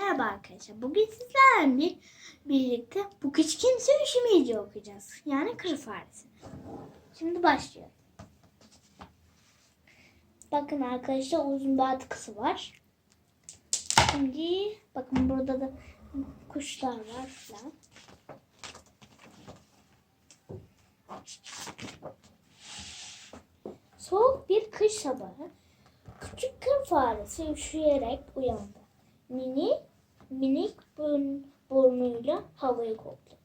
Merhaba arkadaşlar. Bugün sizlerle bir- birlikte bu hiç kimse üşümeyeceği okuyacağız. Yani kır faresi. Şimdi başlıyor. Bakın arkadaşlar uzun bir atkısı var. Şimdi bakın burada da kuşlar var falan. Soğuk bir kış sabahı küçük kır faresi üşüyerek uyandı. Mini, minik burn, burnuyla havayı kokladı.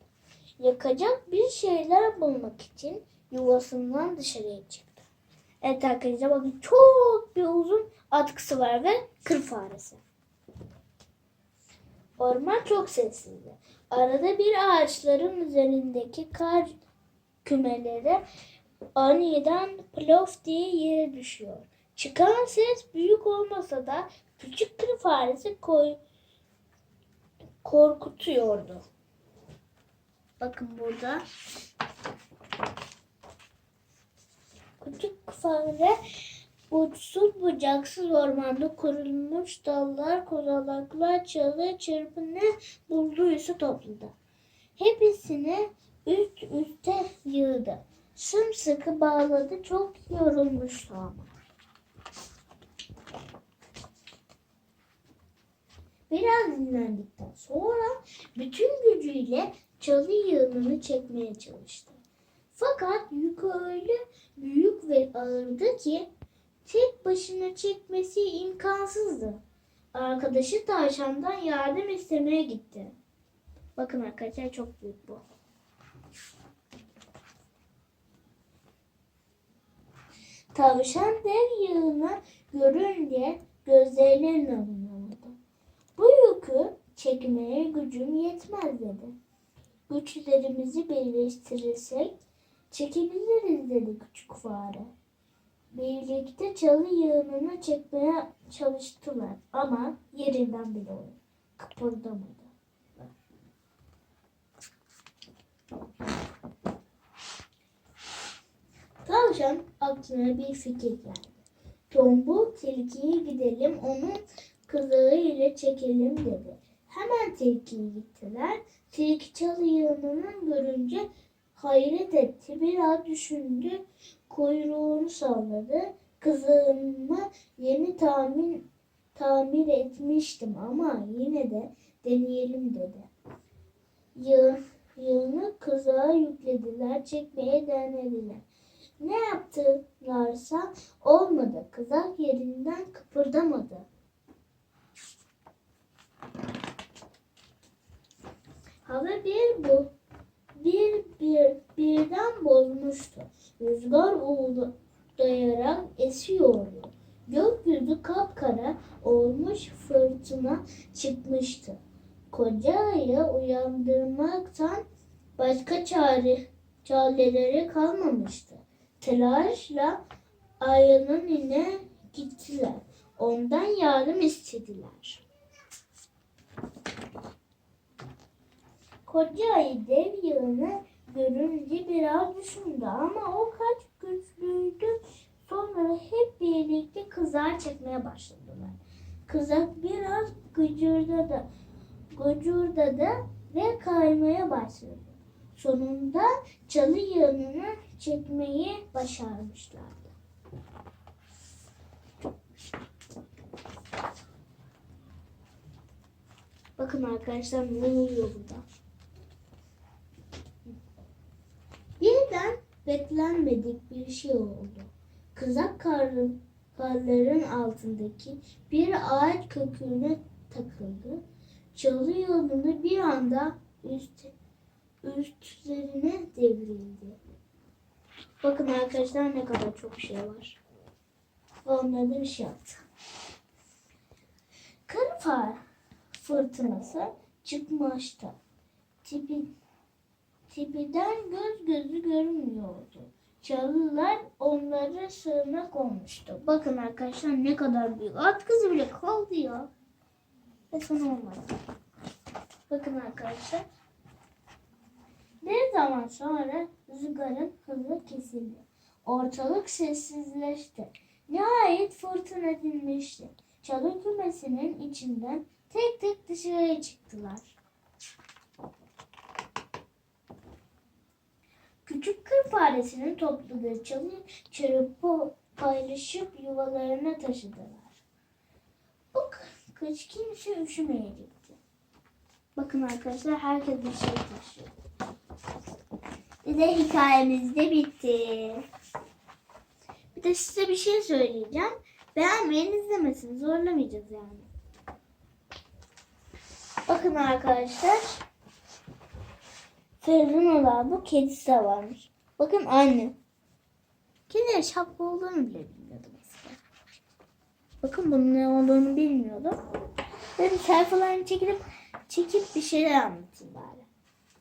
Yakacak bir şeyler bulmak için yuvasından dışarıya çıktı. Evet arkadaşlar bakın çok bir uzun atkısı var ve kır faresi. Orman çok sessizdi. Arada bir ağaçların üzerindeki kar kümeleri aniden plof diye yere düşüyor. Çıkan ses büyük olmasa da küçük kır faresi koy, korkutuyordu. Bakın burada. Küçük fare uçsuz bucaksız ormanda kurulmuş dallar, kozalaklar, çalı, çırpı ne bulduysa topladı. Hepsini üst üste yığdı. Sımsıkı bağladı. Çok yorulmuştu ama. Biraz dinlendikten sonra bütün gücüyle çalı yığınını çekmeye çalıştı. Fakat yük öyle büyük ve ağırdı ki tek başına çekmesi imkansızdı. Arkadaşı tavşandan yardım istemeye gitti. Bakın arkadaşlar çok büyük bu. Tavşan dev yığını görünce gözlerinin alınamadı. Bu yükü çekmeye gücüm yetmez dedi. Güçlerimizi birleştirirsek çekebiliriz dedi küçük fare. Birlikte çalı yığınını çekmeye çalıştılar ama yerinden bile kıpırdamadı. Tavşan aklına bir fikir geldi. Tombul tilkiye gidelim onun kızığı ile çekelim dedi. Hemen tilkiye gittiler. Tilki çalı yığınının görünce hayret etti. Biraz düşündü. Kuyruğunu salladı. Kızığımı yeni tamir, tamir etmiştim ama yine de deneyelim dedi. Yığ, yığını kızığa yüklediler. Çekmeye denediler. Ne yaptılarsa olmadı. Kızak yerinden kıpırdamadı. Hava bir bu bir, bir birden bozmuştu. Rüzgar uğuldayarak esiyordu. Gökyüzü kapkara olmuş fırtına çıkmıştı. Koca ayı uyandırmaktan başka çare, çareleri kalmamıştı. Telaşla ayının ine gittiler. Ondan yardım istediler. Koca ayı dev yığını görünce biraz düşündü ama o kaç güçlüydü. Sonra hep birlikte kızar çekmeye başladılar. Kızak biraz gıcırdadı, gıcırdadı ve kaymaya başladı. Sonunda çalı yığınını çekmeyi başarmışlardı. Bakın arkadaşlar ne oluyor burada. Birden beklenmedik bir şey oldu. Kızak karın, karların altındaki bir ağaç köküne takıldı. Çalı yolunu bir anda üst, üstlerine devrildi. Bakın arkadaşlar ne kadar çok şey var. Onlarda bir şey yaptı. Kır fırtınası çıkmıştı. Tipi, tipiden göz gözü görünmüyordu. Çalılar onları sığınak olmuştu. Bakın arkadaşlar ne kadar büyük. At kızı bile kaldı ya. Ve son olmadı. Bakın arkadaşlar. Bir zaman sonra rüzgarın hızı kesildi. Ortalık sessizleşti. Nihayet fırtına dinmişti. Çalı kümesinin içinden tek tek dışarıya çıktılar. Küçük kır faresinin topladığı çalı çırpı paylaşıp yuvalarına taşıdılar. Bu k- kış kimse üşümeyecekti. Bakın arkadaşlar herkes bir şey taşıyor. Bir de hikayemiz de bitti. Bir de size bir şey söyleyeceğim. Beğenmeyen izlemesin. Zorlamayacağız yani. Bakın arkadaşlar. Fırınalar bu kedisi de varmış. Bakın anne. Kediye şapka olduğunu bile bilmiyordum eskiden. Bakın bunun ne olduğunu bilmiyordum. Dedim sayfalarını çekip çekip bir şeyler anlatayım bari.